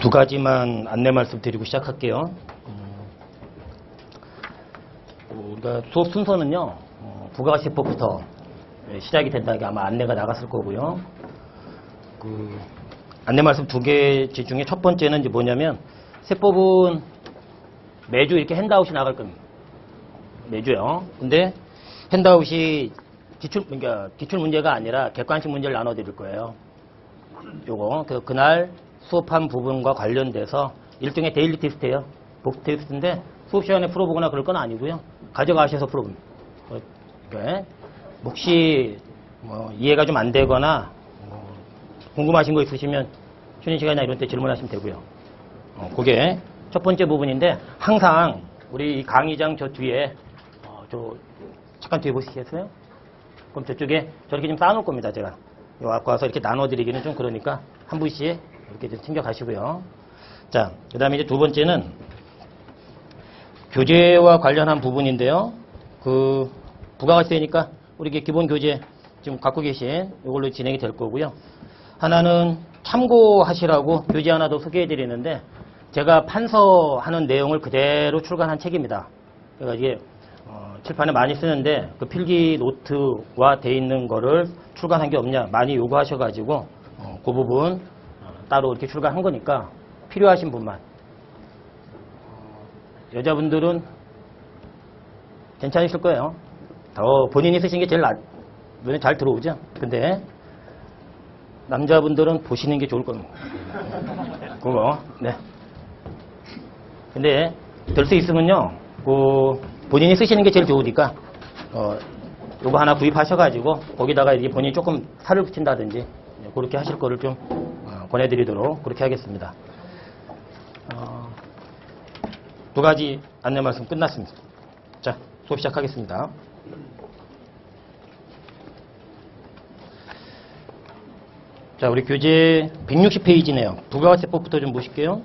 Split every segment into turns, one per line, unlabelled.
두 가지만 안내 말씀드리고 시작할게요. 음, 우리가 수업 순서는요, 어, 부가세법부터 시작이 된다는 게 아마 안내가 나갔을 거고요. 그 안내 말씀 두 개지 중에 첫 번째는 이제 뭐냐면 세법은 매주 이렇게 핸드아웃이 나갈 겁니다. 매주요. 근데 핸드아웃이 기출 그러니까 기출 문제가 아니라 객관식 문제를 나눠 드릴 거예요. 요거 그 그날 수업한 부분과 관련돼서 일종의 데일리 테스트예요. 복습 테스트인데 수업 시간에 풀어보거나 그럴 건 아니고요. 가져가셔서 풀어봅니다. 어, 네. 혹시 뭐 이해가 좀 안 되거나 뭐 궁금하신 거 있으시면 쉬는 시간이나 이런 때 질문하시면 되고요. 어, 그게 첫 번째 부분인데 항상 우리 이 강의장 저 뒤에 어, 저 잠깐 뒤에 보시겠어요? 그럼 저쪽에 저렇게 좀 쌓아놓을 겁니다. 제가 요 갖고 와서 이렇게 나눠드리기는 좀 그러니까 한 분씩 이렇게 좀 챙겨가시고요. 자, 그 다음에 이제 두 번째는 교재와 관련한 부분인데요. 그 부가가치되니까 우리 기본 교재 지금 갖고 계신 이걸로 진행이 될 거고요. 하나는 참고하시라고 교재 하나 더 소개해 드리는데 제가 판서하는 내용을 그대로 출간한 책입니다. 그러니까 이게 어, 칠판에 많이 쓰는데 그 필기 노트와 돼 있는 거를 출간한 게 없냐 많이 요구하셔가지고 어, 그 부분 어, 따로 이렇게 출간한 거니까 필요하신 분만 어, 여자분들은 괜찮으실 거예요. 더 본인이 쓰신 게 제일 나, 눈에 잘 들어오죠. 근데 남자분들은 보시는 게 좋을 겁니다. 그거 네. 근데 될 수 있으면요, 그 본인이 쓰시는 게 제일 좋으니까 어, 요거 하나 구입하셔가지고 거기다가 이제 본인이 조금 살을 붙인다든지 네, 그렇게 하실 거를 좀 어, 권해드리도록 그렇게 하겠습니다. 어, 두 가지 안내 말씀 끝났습니다. 자, 수업 시작하겠습니다. 자, 우리 교재 160페이지네요. 부가세법부터 좀 보실게요.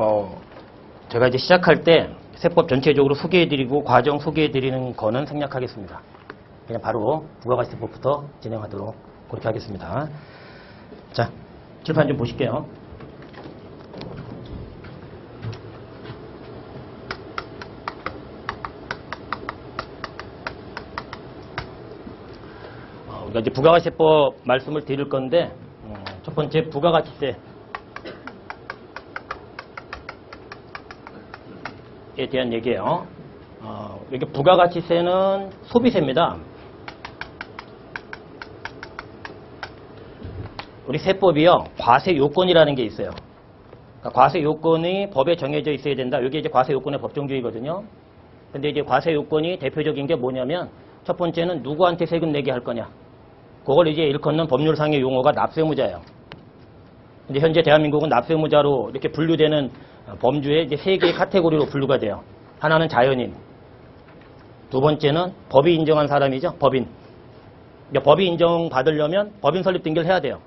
어, 제가 이제 시작할 때 세법 전체적으로 소개해드리고 과정 소개해드리는 거는 생략하겠습니다. 그냥 바로 부가가치세법부터 진행하도록 그렇게 하겠습니다. 자, 칠판 좀 보실게요. 어, 우리가 이제 부가가치세법 말씀을 드릴 건데 음, 첫 번째 부가가치세 에 대한 얘기예요. 어, 이게 부가가치세는 소비세입니다. 우리 세법이요 과세 요건이라는 게 있어요. 그러니까 과세 요건이 법에 정해져 있어야 된다. 이게 이제 과세 요건의 법정주의거든요. 근데 이제 과세 요건이 대표적인 게 뭐냐면 첫 번째는 누구한테 세금 내게 할 거냐. 그걸 이제 일컫는 법률상의 용어가 납세무자예요. 근데 현재 대한민국은 납세무자로 이렇게 분류되는 범주의 이제 세 개의 카테고리로 분류가 돼요. 하나는 자연인, 두 번째는 법이 인정한 사람이죠. 법인. 이제 법이 인정받으려면 법인 설립 등기를 해야 돼요.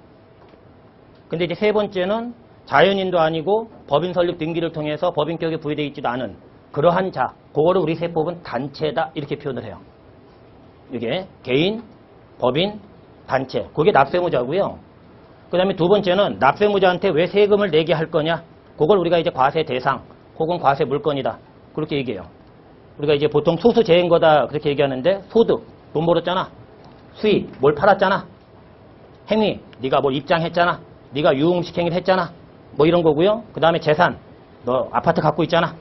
근데 이제 세 번째는 자연인도 아니고 법인 설립 등기를 통해서 법인격에 부여되어 있지도 않은 그러한 자, 그거를 우리 세법은 단체다 이렇게 표현을 해요. 이게 개인, 법인, 단체. 그게 납세무자고요. 그 다음에 두 번째는 납세무자한테 왜 세금을 내게 할 거냐? 그걸 우리가 이제 과세 대상 혹은 과세 물건이다. 그렇게 얘기해요. 우리가 이제 보통 소수 재인 거다 그렇게 얘기하는데 소득, 돈 벌었잖아. 수익, 뭘 팔았잖아. 행위, 네가 뭘 입장했잖아. 네가 유흥식 행위를 했잖아. 뭐 이런 거고요. 그 다음에 재산, 너 아파트 갖고 있잖아.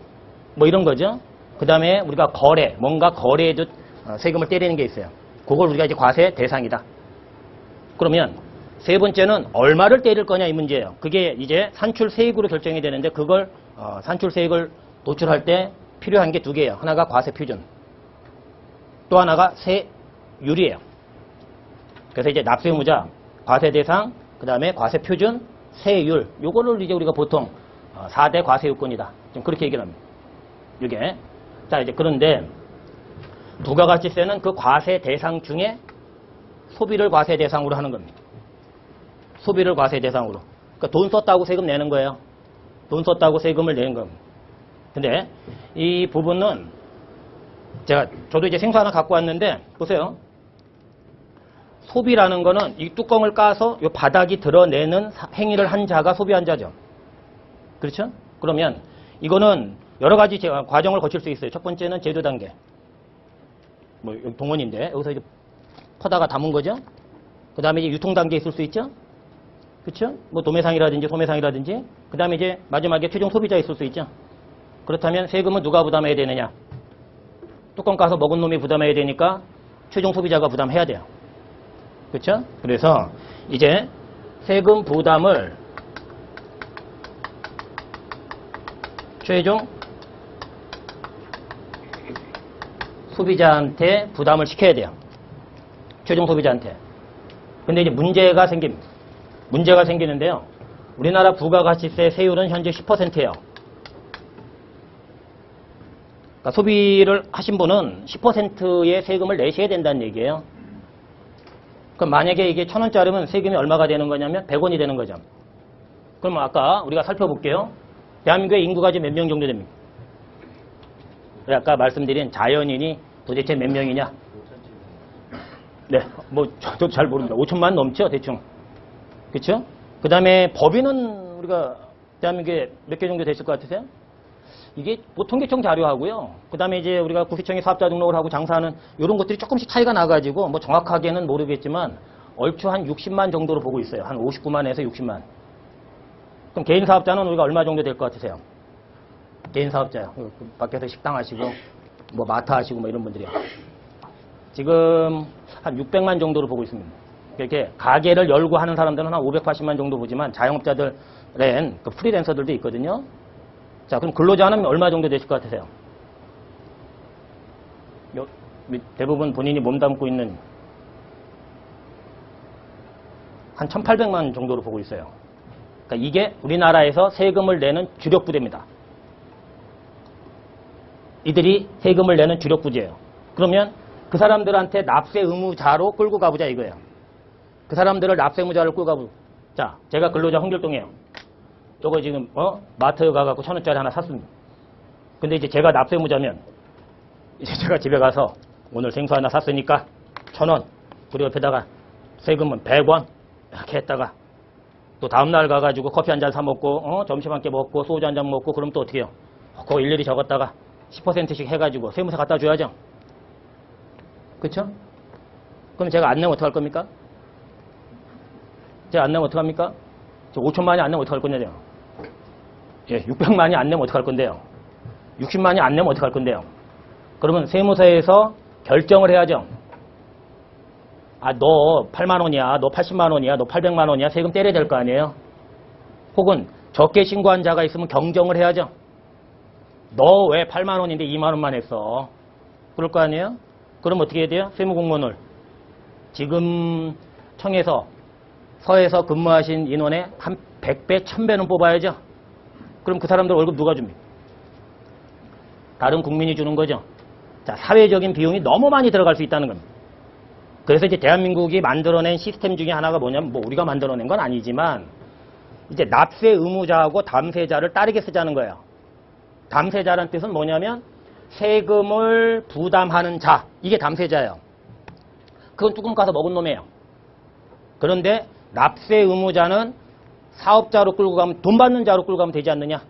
뭐 이런 거죠. 그 다음에 우리가 거래, 뭔가 거래에도 어, 세금을 때리는 게 있어요. 그걸 우리가 이제 과세 대상이다. 그러면 세 번째는 얼마를 때릴 거냐 이 문제예요. 그게 이제 산출 세액으로 결정이 되는데 그걸 어, 산출 세액을 도출할 때 필요한 게 두 개예요. 하나가 과세 표준, 또 하나가 세율이에요. 그래서 이제 납세무자, 과세 대상, 그 다음에 과세 표준, 세율. 요거를 이제 우리가 보통 어, 4대 과세 요건이다. 좀 그렇게 얘기를 합니다. 이게. 자, 이제 그런데 부가가치세는 그 과세 대상 중에 소비를 과세 대상으로 하는 겁니다. 소비를 과세 대상으로. 그러니까 돈 썼다고 세금 내는 거예요. 돈 썼다고 세금을 내는 겁니다. 근데 이 부분은 제가 저도 이제 생수 하나 갖고 왔는데 보세요. 소비라는 거는 이 뚜껑을 까서 이 바닥이 드러내는 사- 행위를 한 자가 소비한 자죠. 그렇죠? 그러면 이거는 여러 가지 제- 과정을 거칠 수 있어요. 첫 번째는 제조 단계. 뭐 동원인데 여기서 이제 퍼다가 담은 거죠. 그 다음에 유통 단계에 있을 수 있죠. 그렇죠? 뭐 도매상이라든지 소매상이라든지 그 다음에 이제 마지막에 최종 소비자에 있을 수 있죠. 그렇다면 세금은 누가 부담해야 되느냐? 뚜껑 까서 먹은 놈이 부담해야 되니까 최종 소비자가 부담해야 돼요. 그렇죠? 그래서 이제 세금 부담을 최종 소비자한테 부담을 시켜야 돼요. 최종 소비자한테. 근데 이제 문제가 생깁니다. 문제가 생기는데요. 우리나라 부가가치세 세율은 현재 10%예요. 그러니까 소비를 하신 분은 10%의 세금을 내셔야 된다는 얘기예요. 그럼 만약에 이게 천 원짜리면 세금이 얼마가 되는 거냐면 100원이 되는 거죠. 그럼 아까 우리가 살펴볼게요. 대한민국의 인구가 지금 몇 명 정도 됩니까? 네, 아까 말씀드린 자연인이 도대체 몇 명이냐? 네, 뭐 저도 잘 모릅니다. 5천만 넘죠, 대충. 그렇죠? 그 다음에 법인은 우리가 대한민국에 몇 개 정도 됐을 것 같으세요? 이게 보통계청 자료하고요. 그 다음에 이제 우리가 구시청에 사업자 등록을 하고 장사하는 이런 것들이 조금씩 차이가 나가지고 뭐 정확하게는 모르겠지만 얼추 한 60만 정도로 보고 있어요. 한 59만에서 60만. 그럼 개인 사업자는 우리가 얼마 정도 될 것 같으세요? 개인 사업자요. 그 밖에서 식당 하시고 뭐 마트 하시고 뭐 이런 분들이요. 지금 한 600만 정도로 보고 있습니다. 이렇게 가게를 열고 하는 사람들은 한 580만 정도 보지만 자영업자들은 그 프리랜서들도 있거든요. 자, 그럼 근로자는 얼마 정도 되실 것 같으세요? 요- 대부분 본인이 몸담고 있는 한 1,800만 정도로 보고 있어요. 그러니까 이게 우리나라에서 세금을 내는 주력 부대입니다. 이들이 세금을 내는 주력 부재예요. 그러면 그 사람들한테 납세 의무자로 끌고 가보자 이거예요. 그 사람들을 납세 의무자로 끌고 가보. 자, 제가 근로자 홍길동이에요. 저거 지금 어 마트 가갖고 천 원짜리 하나 샀습니다. 근데 이제 제가 납세 의무자면 이제 제가 집에 가서 오늘 생수 하나 샀으니까 천 원. 그리고 옆에다가 세금은 백 원. 이렇게 했다가 또 다음날 가가지고 커피 한 잔 사 먹고 어 점심 한끼 먹고 소주 한 잔 먹고 그럼 또 어떻게 해요? 그거 일일이 적었다가 10%씩 해가지고 세무서 갖다 줘야죠. 그쵸? 그럼 제가 안 내면 어떡할 겁니까? 제가 안 내면 어떡합니까? 저 5천만이 안 내면 어떡할 건데요? 예, 600만이 안 내면 어떡할 건데요? 60만이 안 내면 어떡할 건데요? 그러면 세무서에서 결정을 해야죠. 아, 너 8만 원이야, 너 80만 원이야, 너 800만 원이야, 세금 때려야 될 거 아니에요? 혹은 적게 신고한 자가 있으면 경정을 해야죠. 너 왜 8만 원인데 2만 원만 했어? 그럴 거 아니에요? 그럼 어떻게 해야 돼요? 세무공무원을 지금 청에서 서에서 근무하신 인원의 한 100배, 1000배는 뽑아야죠. 그럼 그 사람들 월급 누가 줍니까? 다른 국민이 주는 거죠. 자, 사회적인 비용이 너무 많이 들어갈 수 있다는 겁니다. 그래서 이제 대한민국이 만들어낸 시스템 중에 하나가 뭐냐면 뭐 우리가 만들어낸 건 아니지만 이제 납세 의무자하고 담세자를 따르게 쓰자는 거예요. 담세자란 뜻은 뭐냐면 세금을 부담하는 자 이게 담세자예요. 그건 뚜껑 까서 먹은 놈이에요. 그런데 납세 의무자는 사업자로 끌고 가면 돈 받는 자로 끌고 가면 되지 않느냐?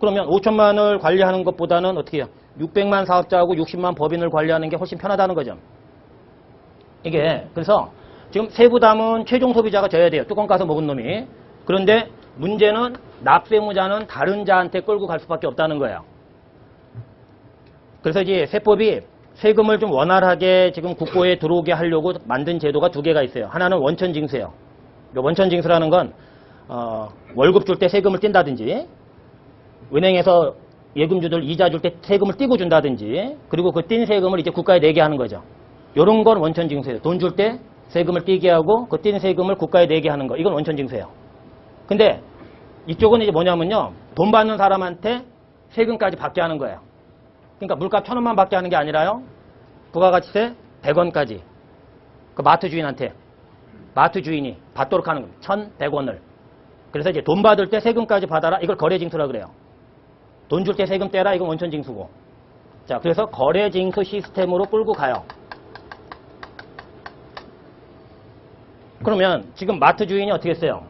그러면 5천만을 관리하는 것보다는 어떻게 해요? 600만 사업자하고 60만 법인을 관리하는 게 훨씬 편하다는 거죠. 이게 그래서 지금 세부담은 최종 소비자가 져야 돼요. 뚜껑 까서 먹은 놈이. 그런데 문제는 납세무자는 다른 자한테 끌고 갈 수밖에 없다는 거예요. 그래서 이제 세법이 세금을 좀 원활하게 지금 국고에 들어오게 하려고 만든 제도가 두 개가 있어요. 하나는 원천 징수예요. 원천 징수라는 건 어, 월급 줄 때 세금을 뗀다든지 은행에서 예금주들 이자 줄 때 세금을 띄고 준다든지 그리고 그띈 세금을 이제 국가에 내게 하는 거죠. 요런 건 원천 징수예요. 돈 줄 때 세금을 띄게 하고 그띈 세금을 국가에 내게 하는 거. 이건 원천 징수예요. 근데 이쪽은 이제 뭐냐면요. 돈 받는 사람한테 세금까지 받게 하는 거예요. 그러니까 물값 천 원만 받게 하는 게 아니라요. 부가가치세 100원까지. 그 마트 주인한테 마트 주인이 받도록 하는 겁니다. 1,100원을. 그래서 이제 돈 받을 때 세금까지 받아라. 이걸 거래징수라 그래요. 돈 줄 때 세금 떼라. 이건 원천징수고. 자, 그래서 거래징수 시스템으로 끌고 가요. 그러면 지금 마트 주인이 어떻게 했어요?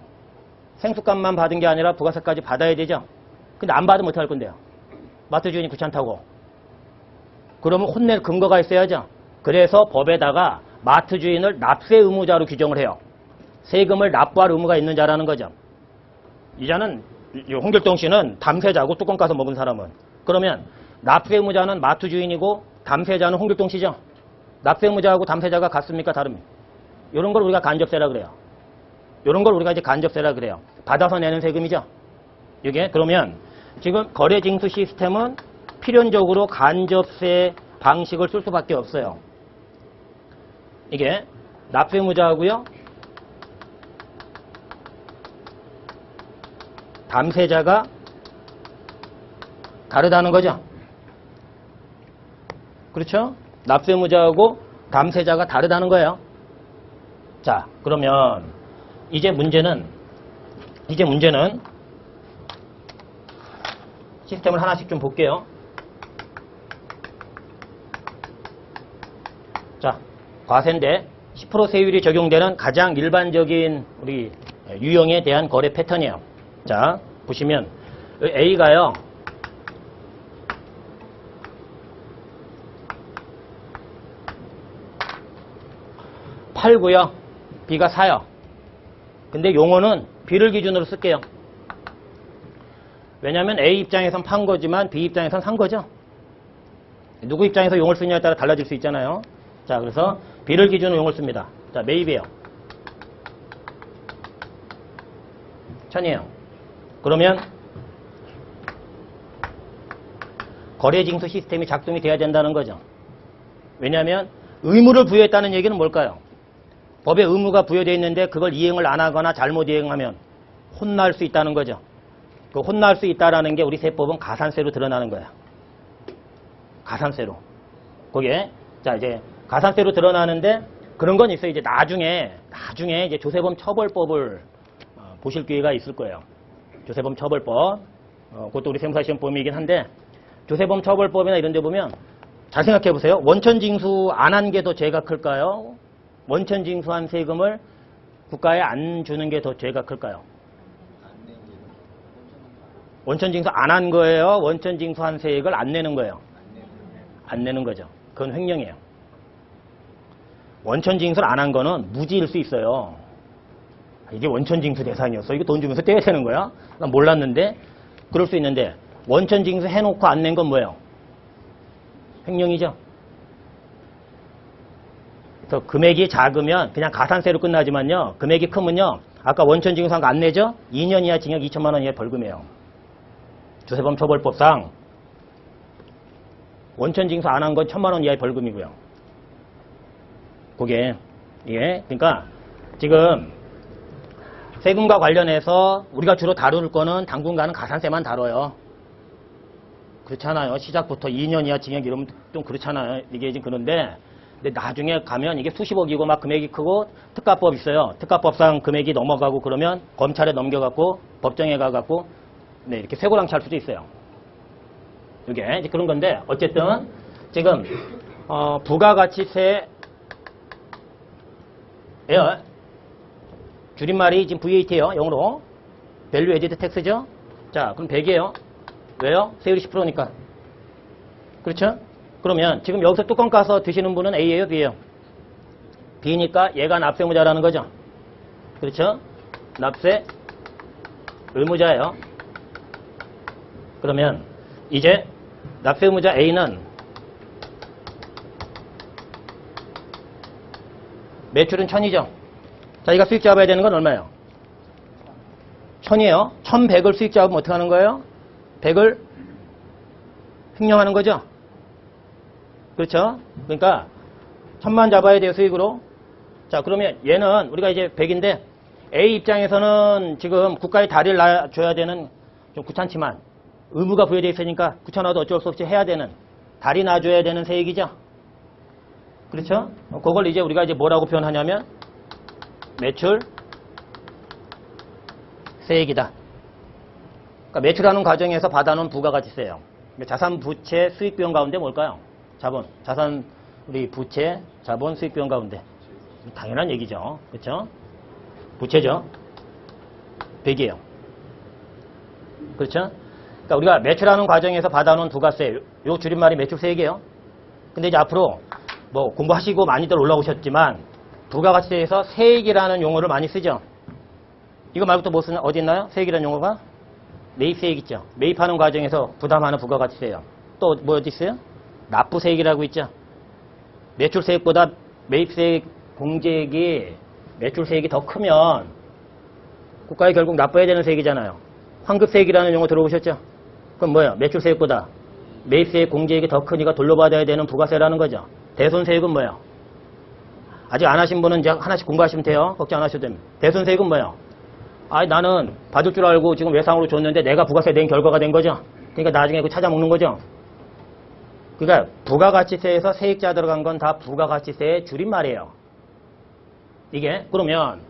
생수값만 받은 게 아니라 부가세까지 받아야 되죠? 근데 안 받으면 어떡할 건데요? 마트 주인이 귀찮다고. 그러면 혼낼 근거가 있어야죠. 그래서 법에다가 마트 주인을 납세 의무자로 규정을 해요. 세금을 납부할 의무가 있는 자라는 거죠. 이자는 이 홍길동 씨는 담세자고 뚜껑 까서 먹은 사람은. 그러면 납세 의무자는 마트 주인이고 담세자는 홍길동 씨죠. 납세 의무자하고 담세자가 같습니까? 다릅니까? 이런 걸 우리가 간접세라 그래요. 이런 걸 우리가 이제 간접세라 그래요. 받아서 내는 세금이죠. 이게 그러면 지금 거래징수 시스템은 필연적으로 간접세 방식을 쓸 수밖에 없어요. 이게 납세무자하고요. 담세자가 다르다는 거죠. 그렇죠? 납세무자하고 담세자가 다르다는 거예요. 자, 그러면 이제 문제는 이제 문제는 시스템을 하나씩 좀 볼게요. 자, 과세인데 10% 세율이 적용되는 가장 일반적인 우리 유형에 대한 거래 패턴이에요. 자, 보시면 A가요. 팔고요. B가 사요. 근데 용어는 B를 기준으로 쓸게요. 왜냐하면 A 입장에선 판 거지만 B 입장에선 산 거죠. 누구 입장에서 용을 쓰냐에 따라 달라질 수 있잖아요. 자, 그래서 B를 기준으로 용을 씁니다. 자, 매입이에요. 천이에요. 그러면 거래 징수 시스템이 작동이 돼야 된다는 거죠. 왜냐하면 의무를 부여했다는 얘기는 뭘까요? 법에 의무가 부여되어 있는데 그걸 이행을 안 하거나 잘못 이행하면 혼날 수 있다는 거죠. 그 혼날 수 있다라는 게 우리 세법은 가산세로 드러나는 거야. 가산세로. 거기에 자 이제 가산세로 드러나는데 그런 건 있어요. 이제 나중에 나중에 이제 조세범 처벌법을 어, 보실 기회가 있을 거예요. 조세범 처벌법. 어, 그것도 우리 세무사 시험 범위이긴 한데 조세범 처벌법이나 이런 데 보면 잘 생각해 보세요. 원천 징수 안 한 게 더 죄가 클까요? 원천 징수한 세금을 국가에 안 주는 게 더 죄가 클까요? 원천 징수 안 한 거예요? 원천 징수한 세액을 안 내는 거예요? 안 내는 거죠. 그건 횡령이에요. 원천 징수를 안 한 거는 무지일 수 있어요. 이게 원천 징수 대상이었어. 이거 돈 주면서 떼야 되는 거야? 난 몰랐는데 그럴 수 있는데 원천 징수 해놓고 안 낸 건 뭐예요? 횡령이죠. 그래서 금액이 작으면 그냥 가산세로 끝나지만요. 금액이 크면요. 아까 원천 징수한 거 안 내죠? 2년 이하 징역 2천만 원 이하 벌금이에요. 조세범 처벌법상 원천 징수 안 한 건 천만 원 이하의 벌금이고요. 그게 예, 그러니까 지금 세금과 관련해서 우리가 주로 다룰 거는 당분간은 가산세만 다뤄요. 그렇잖아요. 시작부터 2년 이하 징역 이러면 좀 그렇잖아요. 이게 지금 그런데 근데 나중에 가면 이게 수십억이고 막 금액이 크고 특가법 있어요. 특가법상 금액이 넘어가고 그러면 검찰에 넘겨갖고 법정에 가갖고 네, 이렇게 쇠고랑 찰 수도 있어요. 이게 이제 그런 건데 어쨌든 지금 어, 부가가치세 예요. 줄임말이 지금 VAT예요. 영어로 Value Added Tax죠. 자, 그럼 100이에요. 왜요? 세율이 10%니까. 그렇죠? 그러면 지금 여기서 뚜껑 까서 드시는 분은 A예요, B예요? B니까 얘가 납세 의무자라는 거죠. 그렇죠? 납세 의무자예요. 그러면 이제 납세 의무자 A는 매출은 천이죠. 자, 이가 수익 잡아야 되는 건 얼마예요? 천이에요. 천백을 수익 잡으면 어떻게 하는 거예요? 백을 횡령하는 거죠. 그렇죠? 그러니까 천만 잡아야 돼요, 수익으로. 자, 그러면 얘는 우리가 이제 백인데 A 입장에서는 지금 국가에 다리를 놔줘야 되는 좀 귀찮지만 의무가 부여되어 있으니까 귀찮아도 어쩔 수 없이 해야 되는 다리 놔줘야 되는 세액이죠. 그렇죠? 어, 그걸 이제 우리가 이제 뭐라고 표현하냐면 매출 세액이다. 그러니까 매출하는 과정에서 받아놓은 부가가치세요. 자산, 부채, 수익 비용 가운데 뭘까요? 자본, 자산, 우리 부채, 자본, 수익 비용 가운데 당연한 얘기죠. 그렇죠? 부채죠. 100이에요. 그렇죠? 그러니까 우리가 매출하는 과정에서 받아놓은 부가세, 요 줄임말이 매출세액이에요. 근데 이제 앞으로 뭐 공부하시고 많이들 올라오셨지만 부가가치세에서 세액이라는 용어를 많이 쓰죠. 이거 말고 또 뭐 쓰나 어디 있나요? 세액이라는 용어가 매입세액 있죠. 매입하는 과정에서 부담하는 부가가치세요. 또 뭐 어디 있어요? 납부세액이라고 있죠. 매출세액보다 매입세액 공제액이 매출세액이 더 크면 국가에 결국 납부해야 되는 세액이잖아요. 환급세액이라는 용어 들어보셨죠? 그럼 뭐예요? 매출세액보다 매입세액 공제액이 더 크니까 돌려받아야 되는 부가세라는 거죠. 대손 세액은 뭐예요? 아직 안 하신 분은 이제 하나씩 공부하시면 돼요. 걱정 안 하셔도 됩니다. 대손 세액은 뭐예요? 아 나는 받을 줄 알고 지금 외상으로 줬는데 내가 부가세 낸 결과가 된 거죠. 그러니까 나중에 그 찾아 먹는 거죠. 그러니까 부가가치세에서 세액자 들어간 건 다 부가가치세의 줄임말이에요. 이게 그러면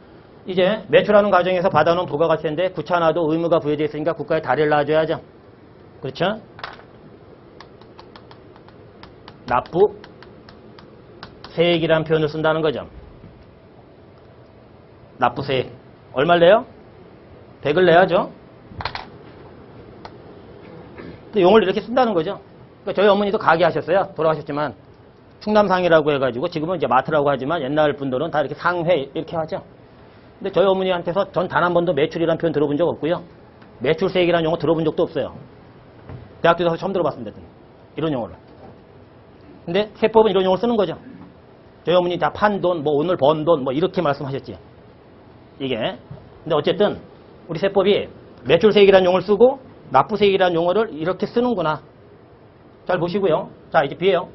이제 매출하는 과정에서 받아놓은 부가가치인데 구차나도 의무가 부여되어 있으니까 국가에 다리를 놔줘야죠. 그렇죠? 납부 세액이라는 표현을 쓴다는 거죠. 납부세액. 얼마를 내요? 100을 내야죠. 용어를 이렇게 쓴다는 거죠. 그러니까 저희 어머니도 가게 하셨어요. 돌아가셨지만 충남상이라고 해가지고 지금은 이제 마트라고 하지만 옛날 분들은 다 이렇게 상회 이렇게 하죠. 근데 저희 어머니한테서 전 단 한 번도 매출이라는 표현 들어본 적 없고요. 매출세액이라는 용어 들어본 적도 없어요. 대학교 가서 처음 들어봤습니다. 이런 용어를. 근데 세법은 이런 용어를 쓰는 거죠. 저희 어머니 다 판 돈, 뭐 오늘 번 돈, 뭐 이렇게 말씀하셨지. 이게. 근데 어쨌든 우리 세법이 매출세액이라는 용어를 쓰고 납부세액이라는 용어를 이렇게 쓰는구나. 잘 보시고요. 자, 이제 비해요.